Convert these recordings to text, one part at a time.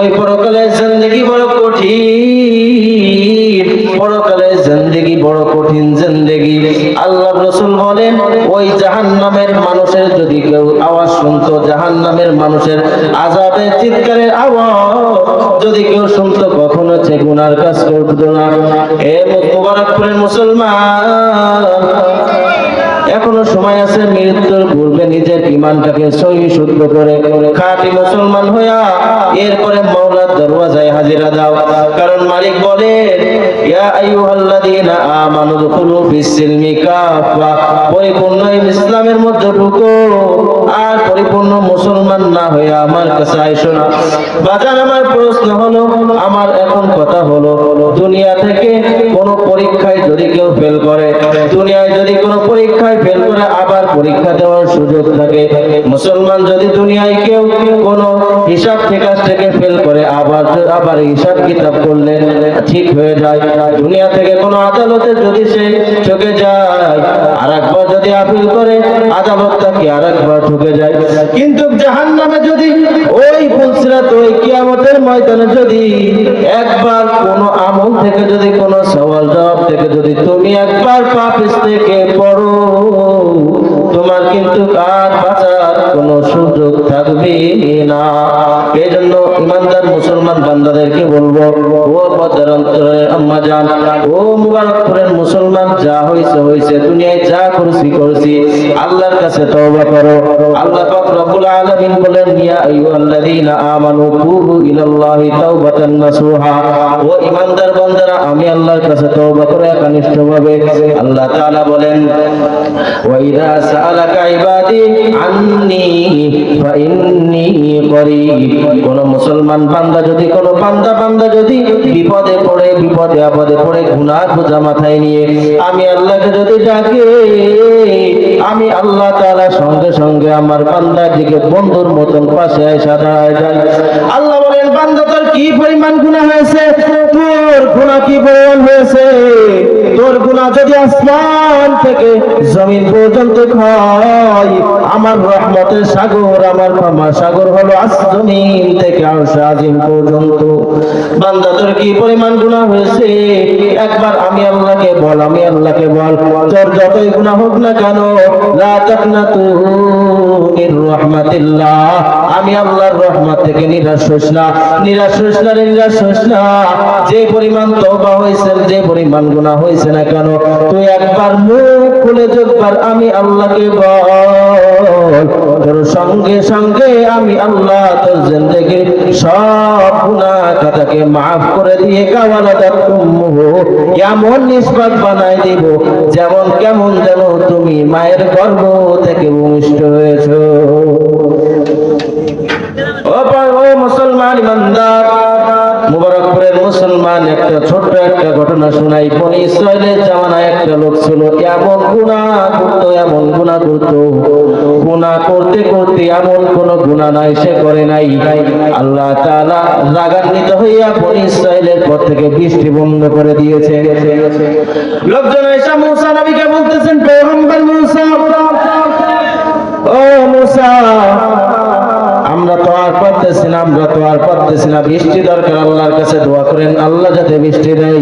ওই পরকালের জিন্দগি বড় কঠিন, পরকালের জিন্দগি বড় কঠিন জিন্দগি। আল্লাহ রসুল বলেন, ওই জাহান্নামের মানুষের যদি কেউ আওয়াজ শুনতো, জাহান্নামের মানুষের আজাবের চিৎকারের আওয়াজ যদি কেউ শুনতো, কখনো সে গুনার কাজ করতো না। এ মুবারকপুরের মুসলমান এখনও সময় আছে, মৃত্যুর পূর্বে নিজের ইমানটাকে সহি, শুদ্ধ করে খাঁটি মুসলমান হইয়া এরপরে মৌলার দরওয়াজায় হাজিরা দাও। কারণ মালিক বলে পরিপূর্ণ ইসলামের মধ্যে আর পরিপূর্ণ মুসলমান না হইয়া আমার কাছে আমার প্রশ্ন আমার এখন কথা হলো, দুনিয়া থেকে কোনো পরীক্ষায় যদি কেউ ফেল করে, দুনিয়ায় যদি কোনো পরীক্ষায় ফেল করে আবার পরীক্ষা দেওয়ার সুযোগ থাকে। মুসলমান যদি দুনিয়ায় কেউ কোনো হিসাব নিকাশ থেকে ফেল করে, আবার আবার হিসাব কিতাব করলে ঠিক হয়ে যায়। দুনিয়া থেকে কোনো আদালতে যদি সে ঠকে যায় আর একবার যদি আপিল করে, আদালত তাকে আর একবার ঠকে যায়। কিন্তু জাহান্নামে যদি ওই ফুলসিরাত, ওই কিয়ামতের ময়দানে যদি একবার কোনো আমল থেকে যদি কোনো সওয়াল জবাব থেকে যদি তুমি একবার পাপিস থেকে মুসলমান। যা হয়েছে হয়েছে দুনিয়ায় যা করছি করছি আল্লাহর কাছে তওবা করো। আল্লাহ বলেন আমানু আমি আল্লাহ বলেন কোন মুসলমান বান্দা যদি, কোন বান্দা বান্দা যদি বিপদে পড়ে, বিপদে আপদে পড়ে গুনাহ বোঝা মাথায় নিয়ে আমি আল্লাহকে যদি ডাকে, আমি আল্লাহ তাআলা সঙ্গে সঙ্গে আমার বান্দার দিকে বন্ধুর মতন পাশে এসে দাঁড়ায় যায়। আল্লাহ বলেন বান্দা কি পরিমাণ গুনাহ হয়েছে? তোর গুনাহ কি পরিমাণ হয়েছে? তোর গুনাহ যদি আসমান থেকে জমিন পর্যন্ত খায় আমার রহমতের সাগর, আমার ক্ষমা সাগর হলো জমিন থেকে আজিম পর্যন্ত। বান্দা কি পরিমাণ গুনাহ হয়েছে? একবার আমি আল্লাহকে বল, আমি আল্লাহকে বল। তোর যতই গুনাহ হোক না কেন, লা তাকনাতু মির রাহমাতিল্লাহ। আমি আল্লাহর রহমত থেকে নিরাশ হইস না। যে পরিমাণ তওবা হয়েছে যে পরিমাণ গুনাহ হয়েছে না কেন? তুই একবার মুখ খুলে যোগবার আমি আল্লাহকে বল সঙ্গে সঙ্গে আমি আল্লাহ তোর জিন্দেগির সব গুনাহ খাতাকে মাফ করে দিয়ে কাওয়ালা দাকুমুহ এমন নিসবত বানাই দিব, যেমন কেমন যেন তুমি মায়ের গর্ভ থেকে ভূমিষ্ঠ হয়েছো। ইসরায়েলের জামানায় একটা লোক ছিল, এমন গুনাহ করতো, এমন গুনাহ করতো। গুনাহ করতে করতে এমন কোন গুনাহ নাই, সে করে নাই। আল্লাহ তাআলা রাগান্বিত হইয়া বনি ইসরায়েলের পর থেকে বৃষ্টি বন্ধ করে দিয়েছে। লোকজন এসে মুসা নবীকে বলতেছেন, পয়গম্বর মুসা, ও মুসা আমরা তো আর পারতেছি না, বৃষ্টি দরকার, আল্লাহর কাছে দোয়া করেন। আল্লাহ যাতে বৃষ্টি দেয়।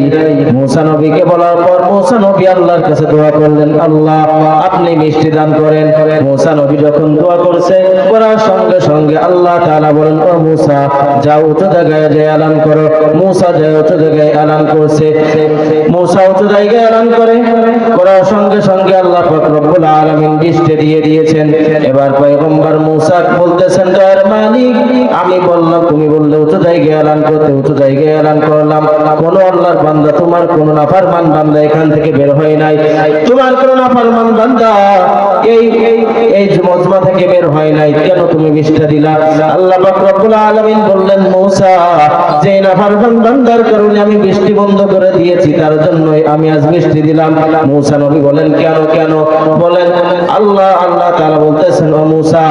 মুসা নবীকে বলার পর মুসা নবী আল্লাহর কাছে দোয়া করলেন, আল্লাহ, আপনি বৃষ্টি দান করেন। মুসা নবী যখন দোয়া করছে করার সঙ্গে সঙ্গে আল্লাহ তাআলা বলেন, ও মুসা, যাও উঁচু জায়গায় যে এলান করো। মুসা যায় উঁচু জায়গায় এলান করছে। মুসা উঁচু জায়গায় এলান করে করার সঙ্গে সঙ্গে আল্লাহ পাক রব্বুল আলামিন বৃষ্টি দিয়ে দিয়েছেন। এবার পয়গম্বর মুসা তুমি বললে উঁচু জায়গায় এলান করতে উঁচু জায়গায় এলান করলাম। কোন আল্লাহর বান্দা তোমার কোন নাফরমান বান্দা এখান থেকে বের হয় নাই। তোমার কোন নাফরমান বান্দা এই এই মজমা থেকে বের হয় নাই, কেন তুমি বৃষ্টি দিলা? আল্লাহ রব্বুল বললেন যে নাফরমান বান্দার কারণে আমি বৃষ্টি বন্ধ করে দিয়েছি, তার জন্যই আমি আজ বৃষ্টি দিলাম। মূসা নবী বলেন, কেন কেন? বলেন, আল্লাহ আল্লাহ তাআলা বলতেছেন, ও মূসা,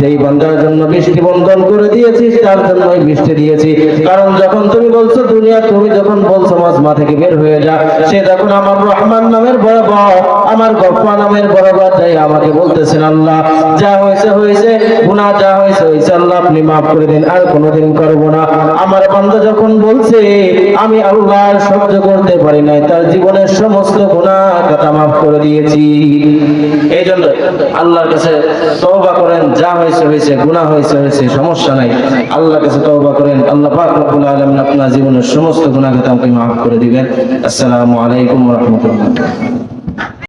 যেই বান্দার জন্য বৃষ্টি বন্ধন করে দিয়েছিস তার জন্যই বৃষ্টি দিয়েছি। কারণ যখন তুমি বলছো দুনিয়া, তুমি যখন বলছো মাজমা থেকে বের হয়ে যা, সে তখন আমার রহমান নামের বরাবর, আমার গফা নামের বরাবর তাই আমাকে বলতেছেন, আল্লাহ, যা হয়েছে হয়েছে, গুনাহ যা হয়েছে হয়েছে, আল্লাহ, আপনি মাফ করে দিন, আর কোনোদিন না। আমার যখন বলছে, আমি আল্লাহ সহ্য করতে পারি নাই, তার জীবনের সমস্ত গুনাহ কথা মাফ করে দিয়েছি। এই জন্য আল্লাহর কাছে করেন, যা হয়েছে হয়েছে, গুনাহ হয়েছে হয়েছে, সমস্যা নাই। আল্লাহর কাছে তওবা করেন, আল্লাহ পাক রব্বুল আলামিন আপনার জীবনের সমস্ত গুনাহ কথা আমাকে মাফ করে দিবেন। আসসালামু আলাইকুম ওয়া রাহমাতুল্লাহ।